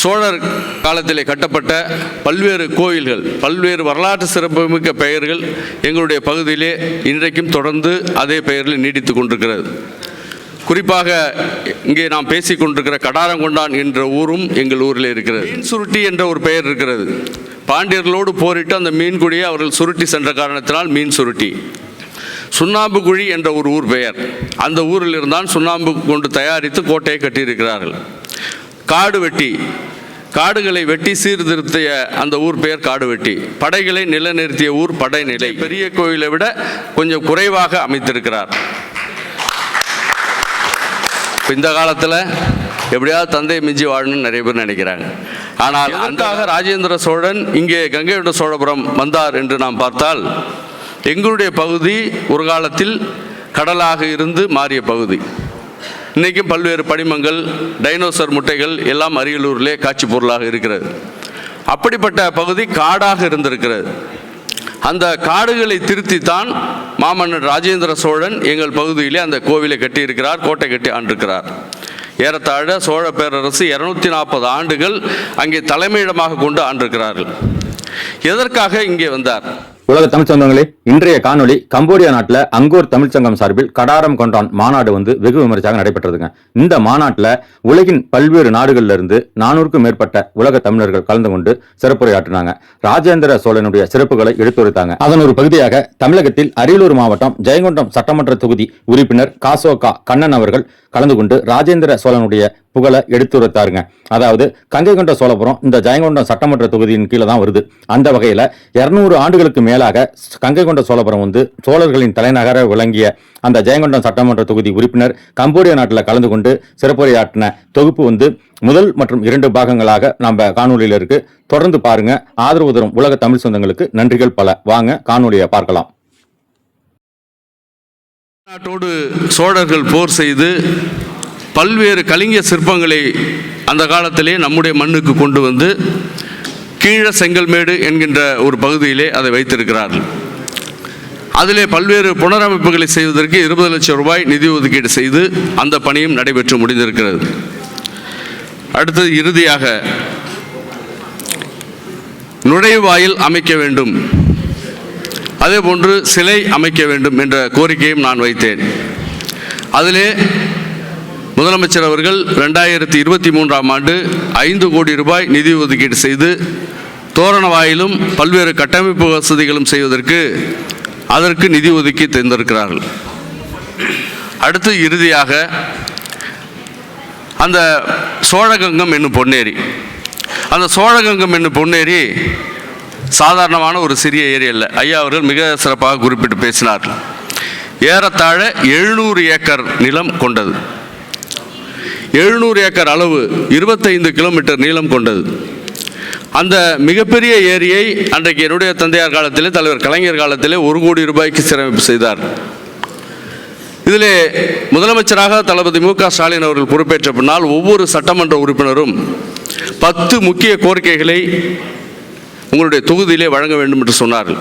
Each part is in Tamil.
சோழர் காலத்திலே கட்டப்பட்ட பல்வேறு கோயில்கள் பல்வேறு வரலாற்று சிறப்புமிக்க பெயர்கள் எங்களுடைய பகுதியிலே இன்றைக்கும் தொடர்ந்து அதே பெயரில் நீடித்து கொண்டிருக்கிறது. குறிப்பாக இங்கே நாம் பேசிக்கொண்டிருக்கிற கடாரங்கொண்டான் என்ற ஊரும் எங்கள் ஊரில் இருக்கிறது. மீன் சுருட்டி என்ற ஒரு பெயர் இருக்கிறது. பாண்டியர்களோடு போரிட்டு அந்த மீன்குடியை அவர்கள் சுருட்டி சென்ற காரணத்தினால் மீன் சுருட்டி. சுண்ணாம்பு குழி என்ற ஒரு ஊர் பெயர். அந்த ஊரில் இருந்தான் சுண்ணாம்பு கொண்டு தயாரித்து கோட்டையை கட்டியிருக்கிறார்கள். காடு வெட்டி. காடுகளை வெட்டி சீர்திருத்திய அந்த ஊர் பெயர் காடு வெட்டி. படைகளை நிலைநிறுத்திய ஊர் படைநிலை. பெரிய கோயிலை விட கொஞ்சம் குறைவாக அமைத்திருக்கிறார். இந்த காலத்தில் எப்படியாவது தந்தையை மிஞ்சி வாழணும்னு நிறைய பேர் நினைக்கிறாங்க. ஆனால் அன்றாக ராஜேந்திர சோழன் இங்கே கங்கை கொண்ட சோழபுரம் வந்தார் என்று நாம் பார்த்தால் எங்களுடைய பகுதி ஒரு காலத்தில் கடலாக இருந்து மாறிய பகுதி. இன்றைக்கும் பல்வேறு படிமங்கள் டைனோசர் முட்டைகள் எல்லாம் அரியலூரிலே காட்சி பொருளாக இருக்கிறது. அப்படிப்பட்ட பகுதி காடாக இருந்திருக்கிறது. அந்த காடுகளை திருத்தித்தான் மாமன்னர் ராஜேந்திர சோழன் எங்கள் பகுதியிலே அந்த கோவிலை கட்டியிருக்கிறார் கோட்டை கட்டி ஆண்டிருக்கிறார். ஏறத்தாழ சோழ பேரரசு இருநூத்தி நாற்பது ஆண்டுகள் அங்கே தலைமையிடமாக கொண்டு ஆண்டிருக்கிறார்கள். எதற்காக இங்கே வந்தார்? உலக தமிழ் சொந்தங்களே இன்றைய காணொளி கம்போடியா நாட்டில் அங்கோர் தமிழ்ச் சங்கம் சார்பில் கடாரம் கொண்டான் மாநாடு வந்து வெகு விமர்சையாக நடைபெற்றதுங்க. இந்த மாநாட்டில் உலகின் பல்வேறு நாடுகள்ல இருந்து நானூறுக்கும் மேற்பட்ட உலக தமிழர்கள் கலந்து கொண்டு சிறப்புரையாற்றினாங்க. ராஜேந்திர சோழனுடைய சிறப்புகளை எடுத்துரைத்தாங்க. அதன் ஒரு பகுதியாக தமிழகத்தில் அரியலூர் மாவட்டம் ஜெயங்கொண்டம் சட்டமன்ற தொகுதி உறுப்பினர் காசோகா கண்ணன் அவர்கள் கலந்து கொண்டு ராஜேந்திர சோழனுடைய புகழை எடுத்துரைத்தாருங்க. அதாவது கங்கை கொண்ட சோழபுரம் இந்த ஜெயங்கொண்டம் சட்டமன்ற தொகுதியின் கீழே தான் வருது. அந்த வகையில் இருநூறு ஆண்டுகளுக்கு மேலாக கங்கை கொண்ட சோழபுரம் வந்து சோழர்களின் தலைநகர விளங்கிய அந்த ஜெயங்கொண்டம் சட்டமன்ற தொகுதி உறுப்பினர் கம்போடியா நாட்டில் கலந்து கொண்டு சிறப்புரையாற்றின தொகுப்பு வந்து முதல் மற்றும் இரண்டு பாகங்களாக நம்ம காணொலியில் இருக்கு. தொடர்ந்து பாருங்க. ஆதரவு தரும் உலக தமிழ் சொந்தங்களுக்கு நன்றிகள் பல. வாங்க காணொலியை பார்க்கலாம். நாட்டோடு சோழர்கள் போர் செய்து பல்வேறு கலிங்க சிற்பங்களை அந்த காலத்திலே நம்முடைய மண்ணுக்கு கொண்டு வந்து கீழ செங்கல்மேடு என்கின்ற ஒரு பகுதியிலே அதை வைத்திருக்கிறார்கள். அதிலே பல்வேறு புனரமைப்புகளை செய்வதற்கு இருபது லட்சம் ரூபாய் நிதி ஒதுக்கீடு செய்து அந்த பணியும் நடைபெற்று முடிந்திருக்கிறது. அடுத்தது இறுதியாக நுழைவாயில் அமைக்க வேண்டும். அதே போன்று சிலை அமைக்க வேண்டும் என்ற கோரிக்கையும் நான் வைத்தேன். அதிலே முதலமைச்சர் அவர்கள் ரெண்டாயிரத்தி இருபத்தி மூன்றாம் ஆண்டு ஐந்து கோடி ரூபாய் நிதி ஒதுக்கீடு செய்து தோரண வாயிலும் பல்வேறு கட்டமைப்பு வசதிகளும் செய்வதற்கு அதற்கு நிதி ஒதுக்கி தந்திருக்கிறார்கள் அடுத்து இறுதியாக அந்த சோழகங்கம் என்னும் பொன்னேரி. அந்த சோழகங்கம் என்னும் பொன்னேரி சாதாரணமான ஒரு சிறிய ஏரி அல்ல. ஐயா அவர்கள் மிக சிறப்பாக குறிப்பிட்டு பேசினார். ஏறத்தாழ எழுநூறு ஏக்கர் நிலம் கொண்டது. எழுநூறு ஏக்கர் அளவு இருபத்தைந்து கிலோமீட்டர் நீளம் கொண்டது. அந்த மிகப்பெரிய ஏரியை அன்றைக்கு என்னுடைய தந்தையார் காலத்திலே தலைவர் கலைஞர் காலத்திலே ஒரு கோடி ரூபாய்க்கு சீரமைப்பு செய்தார். இதிலே முதலமைச்சராக தளபதி மு க ஸ்டாலின் அவர்கள் பொறுப்பேற்ற பின்னால் ஒவ்வொரு சட்டமன்ற உறுப்பினரும் பத்து முக்கிய கோரிக்கைகளை உங்களுடைய தொகுதியிலே வழங்க வேண்டும் என்று சொன்னார்கள்.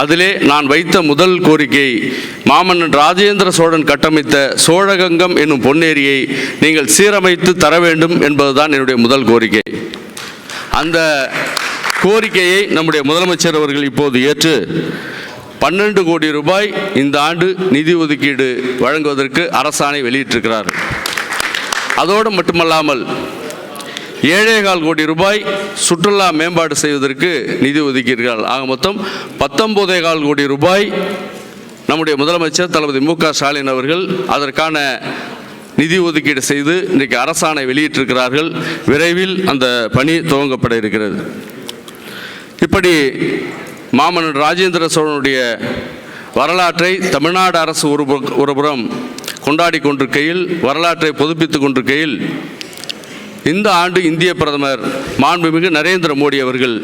அதிலே நான் வைத்த முதல் கோரிக்கை மாமன்னன் ராஜேந்திர சோழன் கட்டமைத்த சோழகங்கம் என்னும் பொன்னேரியை நீங்கள் சீரமைத்து தர வேண்டும் என்பதுதான் என்னுடைய முதல் கோரிக்கை. அந்த கோரிக்கையை நம்முடைய முதலமைச்சர் அவர்கள் இப்போது ஏற்று பன்னெண்டு கோடி ரூபாய் இந்த ஆண்டு நிதி ஒதுக்கீடு வழங்குவதற்கு அரசாணை வெளியிட்டிருக்கிறார். அதோடு மட்டுமல்லாமல் ஏழே கால் கோடி ரூபாய் சுற்றுலா மேம்பாடு செய்வதற்கு நிதி ஒதுக்கீர்கள் ஆக மொத்தம் பத்தொம்போதே கால் கோடி ரூபாய் நம்முடைய முதலமைச்சர் தளபதி மு க ஸ்டாலின் அவர்கள் அதற்கான நிதி ஒதுக்கீடு செய்து இன்றைக்கு அரசாணை வெளியிட்டிருக்கிறார்கள். விரைவில் அந்த பணி துவங்கப்பட இருக்கிறது. இப்படி மாமன்னன் ராஜேந்திர சோழனுடைய வரலாற்றை தமிழ்நாடு அரசு ஒரு ஒருபுறம் கொண்டாடி கொண்டிருக்கையில் வரலாற்றை புதுப்பித்து கொண்டிருக்கையில் இந்த ஆண்டு இந்திய பிரதமர் மாண்புமிகு நரேந்திர மோடி அவர்கள்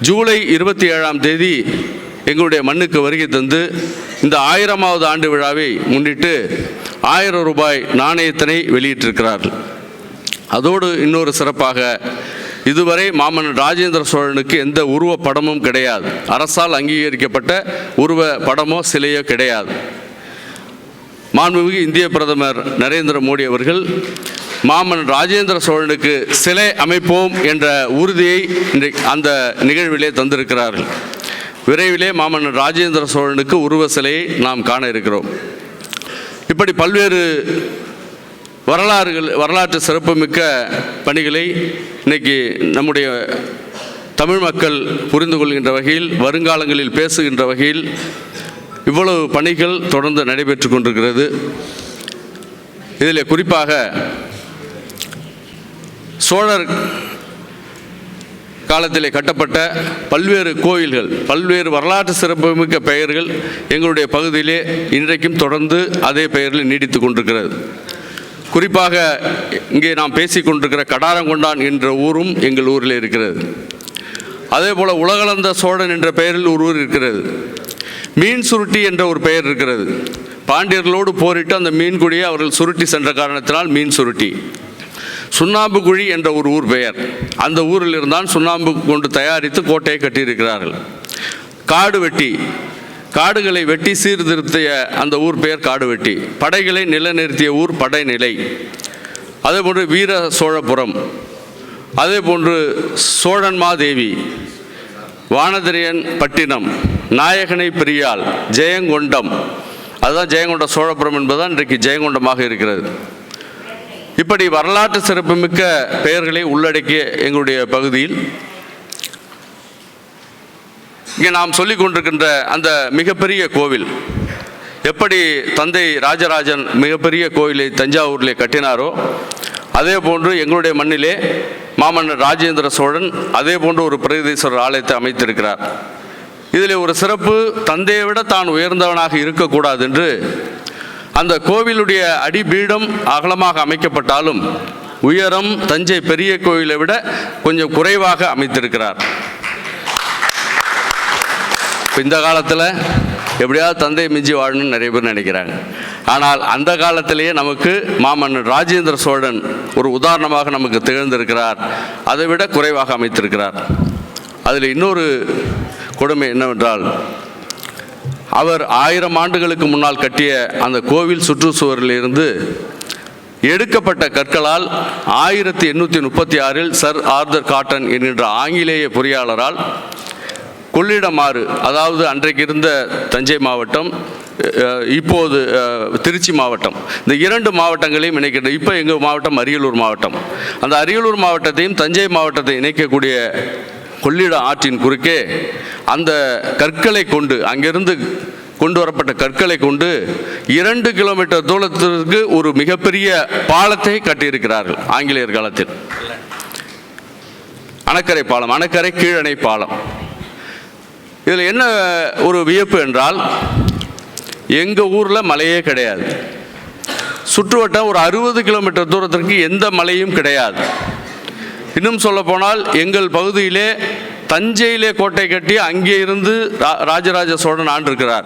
ஜூலை இருபத்தி ஏழாம் தேதி எங்களுடைய மண்ணுக்கு வருகை தந்து இந்த ஆயிரமாவது ஆண்டு விழாவை முன்னிட்டு ஆயிரம் ரூபாய் நாணயத்தினை வெளியிட்டிருக்கிறார்கள் அதோடு இன்னொரு சிறப்பாக இதுவரை மாமன்னன் ராஜேந்திர சோழனுக்கு எந்த உருவ படமும் கிடையாது. அரசால் அங்கீகரிக்கப்பட்ட உருவ படமோ சிலையோ கிடையாது. மாண்புமிகு இந்திய பிரதமர் நரேந்திர மோடி அவர்கள் மாமன் ராஜேந்திர சோழனுக்கு சிலை அமைப்போம் என்ற உறுதியை இன்றைக்கு அந்த நிகழ்விலே தந்திருக்கிறார்கள். விரைவிலே மாமன் ராஜேந்திர சோழனுக்கு உருவ சிலையை நாம் காண இருக்கிறோம். இப்படி பல்வேறு வரலாறுகள் வரலாற்று சிறப்புமிக்க பணிகளை இன்னைக்கு நம்முடைய தமிழ் மக்கள் புரிந்து கொள்கின்ற வகையில் வருங்காலங்களில் பேசுகின்ற வகையில் இவ்வளவு பணிகள் தொடர்ந்து நடைபெற்று கொண்டிருக்கிறது. இதில் குறிப்பாக சோழர் காலத்திலே கட்டப்பட்ட பல்வேறு கோயில்கள் பல்வேறு வரலாற்று சிறப்புமிக்க பெயர்கள் எங்களுடைய பகுதியிலே இன்றைக்கும் தொடர்ந்து அதே பெயரில் நீடித்து கொண்டிருக்கிறது. குறிப்பாக இங்கே நாம் பேசிக் கொண்டிருக்கிற கடாரங்கொண்டான் என்ற ஊரும் எங்கள் ஊரில் இருக்கிறது. அதே போல் உலகளந்த சோழன் என்ற பெயரில் ஒரு ஊர் இருக்கிறது. மீன் சுருட்டி என்ற ஒரு பெயர் இருக்கிறது. பாண்டியர்களோடு போரிட்டு அந்த மீன்குடியை அவர்கள் சுருட்டி சென்ற காரணத்தினால் மீன் சுருட்டி. சுண்ணாம்பு குழி என்ற ஒரு ஊர் பெயர். அந்த ஊரில் இருந்தான் சுண்ணாம்பு கொண்டு தயாரித்து கோட்டையை கட்டியிருக்கிறார்கள். காடு வெட்டி காடுகளை வெட்டி சீர்திருத்திய அந்த ஊர் பெயர் காடு வெட்டி. படைகளை நிலைநிறுத்திய ஊர் படைநிலை அதேபோன்று வீர சோழபுரம். அதே போன்று சோழன்மாதேவி வானதிரியன் பட்டினம் நாயகனை பெரியாள் ஜெயங்கொண்டம். அதுதான் ஜெயங்கொண்ட சோழபுரம் என்பதுதான் இன்றைக்கு ஜெயங்கொண்டமாக இருக்கிறது. இப்படி வரலாற்று சிறப்புமிக்க பெயர்களை உள்ளடக்கிய எங்களுடைய பகுதியில் இங்கே நாம் சொல்லிக் கொண்டிருக்கின்ற அந்த மிகப்பெரிய கோவில் எப்படி தந்தை ராஜராஜன் மிகப்பெரிய கோயிலை தஞ்சாவூரிலே கட்டினாரோ அதே போன்று எங்களுடைய மண்ணிலே மாமன்னர் ராஜேந்திர சோழன் அதே போன்று ஒரு பிரகதீஸ்வரர் ஆலயத்தை அமைத்திருக்கிறார். இதில் ஒரு சிறப்பு தந்தையை விட தான் உயர்ந்தவனாக இருக்கக்கூடாது என்று அந்த கோவிலுடைய அடிபீடம் அகலமாக அமைக்கப்பட்டாலும் உயரம் தஞ்சை பெரிய கோயிலை விட கொஞ்சம் குறைவாக அமைத்திருக்கிறார். இந்த காலத்தில் எப்படியாவது தந்தை மிஞ்சி வாழணும்னு நிறைய பேர் நினைக்கிறாங்க. ஆனால் அந்த காலத்திலேயே நமக்கு மாமன்னன் ராஜேந்திர சோழன் ஒரு உதாரணமாக நமக்கு திகழ்ந்திருக்கிறார். அதை விட குறைவாக அமைத்திருக்கிறார். அதில் இன்னொரு கொடுமை என்னவென்றால் அவர் ஆயிரம் ஆண்டுகளுக்கு முன்னால் கட்டிய அந்த கோவில் சுற்றுச்சுவரிலிருந்து எடுக்கப்பட்ட கற்களால் ஆயிரத்தி எண்ணூற்றி முப்பத்தி ஆறில் சர் ஆர்தர் காட்டன் என்கின்ற ஆங்கிலேய பொறியாளரால் கொள்ளிடமாறு அதாவது அன்றைக்கு இருந்த தஞ்சை மாவட்டம் இப்போது திருச்சி மாவட்டம் இந்த இரண்டு மாவட்டங்களையும் இணைக்கின்ற இப்போ எங்கள் மாவட்டம் அரியலூர் மாவட்டம். அந்த அரியலூர் மாவட்டத்தையும் தஞ்சை மாவட்டத்தை இணைக்கக்கூடிய கொள்ளிட ஆற்றின் குறுக்கே அந்த கற்களை கொண்டு அங்கிருந்து கொண்டு வரப்பட்ட கற்களை கொண்டு இரண்டு கிலோமீட்டர் தூரத்திற்கு ஒரு மிகப்பெரிய பாலத்தை கட்டியிருக்கிறார்கள் ஆங்கிலேயர் காலத்தில். அணக்கரை பாலம் அணக்கரை கீழணை பாலம். இதில் என்ன ஒரு வியப்பு என்றால் எங்கள் ஊரில் மலையே கிடையாது. சுற்றுவட்டம் ஒரு அறுபது கிலோமீட்டர் தூரத்திற்கு எந்த மலையும் கிடையாது. இன்னும் சொல்லப்போனால் எங்கள் பகுதியிலே தஞ்சையிலே கோட்டை கட்டி அங்கே இருந்து ரா- ராஜராஜ சோழன் ஆண்டிருக்கிறார்.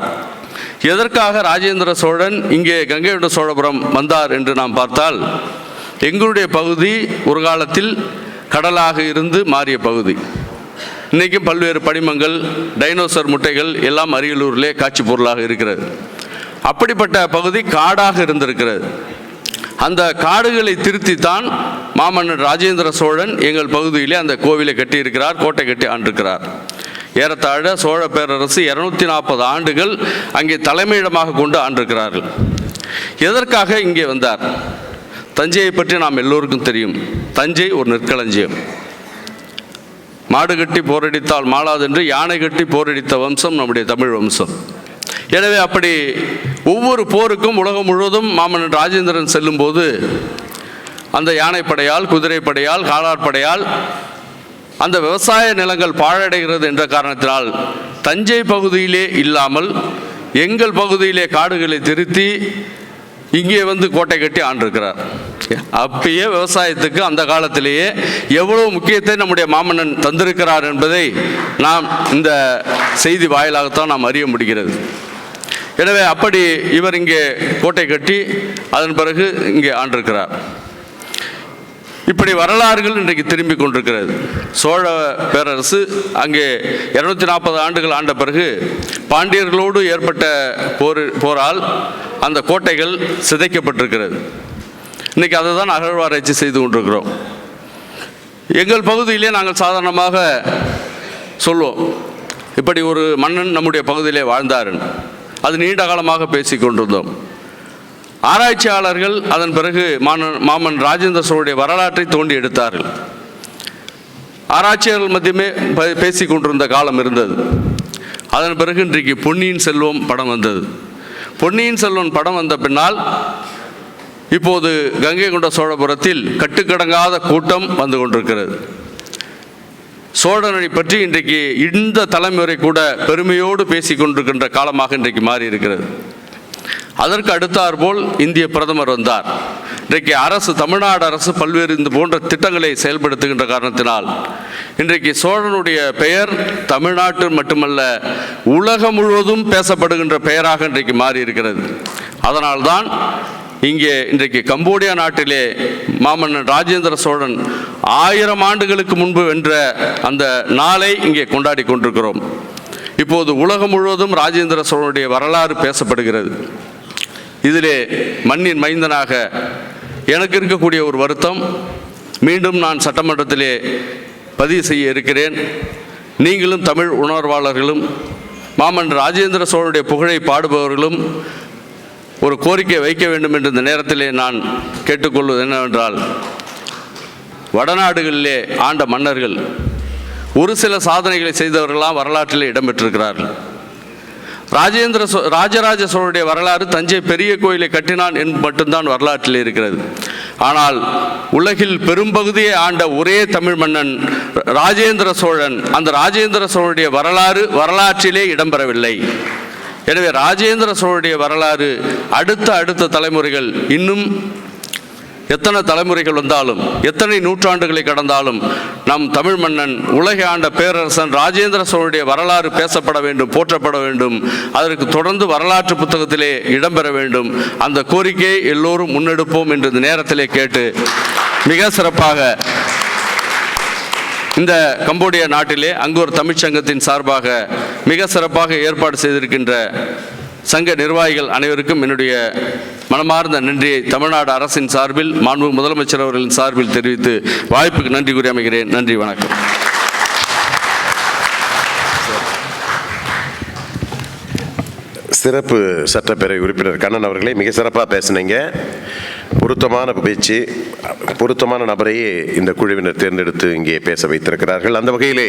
எதற்காக ராஜேந்திர சோழன் இங்கே கங்கை கொண்ட சோழபுரம் வந்தார் என்று நாம் பார்த்தால் எங்களுடைய பகுதி ஒரு காலத்தில் கடலாக இருந்து மாறிய பகுதி. இன்றைக்கும் பல்வேறு படிமங்கள் டைனோசர் முட்டைகள் எல்லாம் அரியலூரிலே காட்சி பொருளாக இருக்கிறது. அப்படிப்பட்ட பகுதி காடாக இருந்திருக்கிறது. அந்த காடுகளை திருத்தித்தான் மாமன்னர் ராஜேந்திர சோழன் எங்கள் பகுதியிலே அந்த கோவிலை கட்டியிருக்கிறார் கோட்டை கட்டி ஆண்டிருக்கிறார். ஏறத்தாழ சோழ பேரரசு இருநூத்தி நாற்பது ஆண்டுகள் அங்கே தலைமையிடமாக கொண்டு ஆண்டிருக்கிறார்கள். எதற்காக இங்கே வந்தார்? தஞ்சையை பற்றி நாம் எல்லோருக்கும் தெரியும். தஞ்சை ஒரு நெற்களஞ்சியம். மாடு கட்டி போரடித்தால் மாளாதென்று யானை கட்டி போரடித்த வம்சம் நம்முடைய தமிழ் வம்சம். எனவே அப்படி ஒவ்வொரு போருக்கும் உலகம் முழுவதும் மாமன்னன் ராஜேந்திரன் செல்லும்போது அந்த யானைப்படையால் குதிரைப்படையால் காலாட்படையால் அந்த விவசாய நிலங்கள் பாழடைகிறது என்ற காரணத்தினால் தஞ்சை பகுதியிலே இல்லாமல் எங்கள் பகுதியிலே காடுகளை திருத்தி இங்கே வந்து கோட்டை கட்டி ஆண்டிருக்கிறார். அப்பயே விவசாயத்துக்கு அந்த காலத்திலேயே எவ்வளவு முக்கியத்தை நம்முடைய மாமன்னன் தந்திருக்கிறார் என்பதை நாம் இந்த செய்தி வாயிலாகத்தான் நாம் அறிய முடிகிறது. எனவே அப்படி இவர் இங்கே கோட்டை கட்டி அதன் பிறகு இங்கே ஆண்டிருக்கிறார். இப்படி வரலாறுகள் இன்றைக்கு திரும்பி கொண்டிருக்கிறது. சோழ பேரரசு அங்கே இருநூத்தி நாற்பது ஆண்டுகள் ஆண்ட பிறகு பாண்டியர்களோடு ஏற்பட்ட போர் போரால் அந்த கோட்டைகள் சிதைக்கப்பட்டிருக்கிறது. இன்றைக்கி அதை தான் அகழ்வாராய்ச்சி செய்து கொண்டிருக்கிறோம். எங்கள் பகுதியிலே நாங்கள் சாதாரணமாக சொல்லுவோம் இப்படி ஒரு மன்னன் நம்முடைய பகுதியிலே வாழ்ந்தாருன்னு. அது நீண்ட காலமாக பேசிக் கொண்டிருந்தோம் ஆராய்ச்சியாளர்கள் அதன் பிறகு மாமன் மாமன் ராஜேந்திர சோழனுடைய வரலாற்றை தோண்டி எடுத்தார்கள். ஆராய்ச்சியாளர்கள் மத்தியமே பே- கொண்டிருந்த காலம் இருந்தது. அதன் பிறகு இன்றைக்கு பொன்னியின் செல்வம் படம் வந்தது. பொன்னியின் செல்வன் படம் வந்த பின்னால் இப்போது கங்கை கொண்ட சோழபுரத்தில் கட்டுக்கடங்காத கூட்டம் வந்து கொண்டிருக்கிறது. சோழனை பற்றி இன்றைக்கு இந்த தலைமுறை கூட பெருமையோடு பேசிக் கொண்டிருக்கின்ற காலமாக இன்றைக்கு மாறி இருக்கிறது. அதற்கு அடுத்தாற்போல் இந்திய பிரதமர் வந்தார். இன்றைக்கு அரசு தமிழ்நாடு அரசு பல்வேறு இந்த போன்ற திட்டங்களை செயல்படுத்துகின்ற காரணத்தினால் இன்றைக்கு சோழனுடைய பெயர் தமிழ்நாட்டு மட்டுமல்ல உலகம் முழுவதும் பேசப்படுகின்ற பெயராக இன்றைக்கு மாறி இருக்கிறது. அதனால்தான் இங்கே இன்றைக்கு கம்போடியா நாட்டிலே மாமன்னன் ராஜேந்திர சோழன் ஆயிரம் ஆண்டுகளுக்கு முன்பு வென்ற அந்த நாளை இங்கே கொண்டாடி கொண்டிருக்கிறோம். இப்போது உலகம் முழுவதும் ராஜேந்திர சோழனுடைய வரலாறு பேசப்படுகிறது. இதிலே மண்ணின் மைந்தனாக எனக்கு இருக்கக்கூடிய ஒரு வருத்தம் மீண்டும் நான் சட்டமன்றத்திலே பதிவு செய்ய இருக்கிறேன். நீங்களும் தமிழ் உணர்வாளர்களும் மாமன் ராஜேந்திர சோழனுடைய புகழை பாடுபவர்களும் ஒரு கோரிக்கை வைக்க வேண்டும் என்று இந்த நேரத்திலே நான் கேட்டுக்கொள்வது என்னவென்றால் வடநாடுகளிலே ஆண்ட மன்னர்கள் ஒரு சில சாதனைகளை செய்தவர்களாம் வரலாற்றிலே இடம்பெற்றிருக்கிறார்கள். ராஜேந்திர சோ ராஜராஜ சோழனுடைய வரலாறு தஞ்சை பெரிய கோயிலை கட்டினான் என்று மட்டும்தான் வரலாற்றில் இருக்கிறது. ஆனால் உலகில் பெரும்பகுதியை ஆண்ட ஒரே தமிழ் மன்னன் ராஜேந்திர சோழன் அந்த ராஜேந்திர சோழனுடைய வரலாறு வரலாற்றிலே இடம்பெறவில்லை. எனவே ராஜேந்திர சோழனுடைய வரலாறு அடுத்த அடுத்த தலைமுறைகள் இன்னும் எத்தனை தலைமுறைகள் வந்தாலும் எத்தனை நூற்றாண்டுகளை கடந்தாலும் நம் தமிழ் மன்னன் உலகை ஆண்ட பேரரசன் ராஜேந்திர சோழனுடைய வரலாறு பேசப்பட வேண்டும் போற்றப்பட வேண்டும். அதற்கு தொடர்ந்து வரலாற்று புத்தகத்திலே இடம்பெற வேண்டும். அந்த கோரிக்கையை எல்லோரும் முன்னெடுப்போம் என்று இந்த நேரத்திலே கேட்டு மிக சிறப்பாக இந்த கம்போடியா நாட்டிலே அங்கு ஒரு தமிழ்ச்சங்கத்தின் சார்பாக மிக சிறப்பாக ஏற்பாடு செய்திருக்கின்ற சங்க நிர்வாகிகள் அனைவருக்கும் என்னுடைய மனமார்ந்த நன்றியை தமிழ்நாடு அரசின் சார்பில் மாண்பு முதலமைச்சர் அவர்களின் சார்பில் தெரிவித்து வாய்ப்புக்கு நன்றி கூறி அமைகிறேன். நன்றி வணக்கம். சிறப்பு சட்டப்பேரவை உறுப்பினர் கண்ணன் அவர்களே மிக சிறப்பாக பேசினீங்க. பொருத்தமான பேச்சு பொருத்தமான நபரையே இந்த குழுவினர் தேர்ந்தெடுத்து இங்கே பேச வைத்திருக்கிறார்கள். அந்த வகையிலே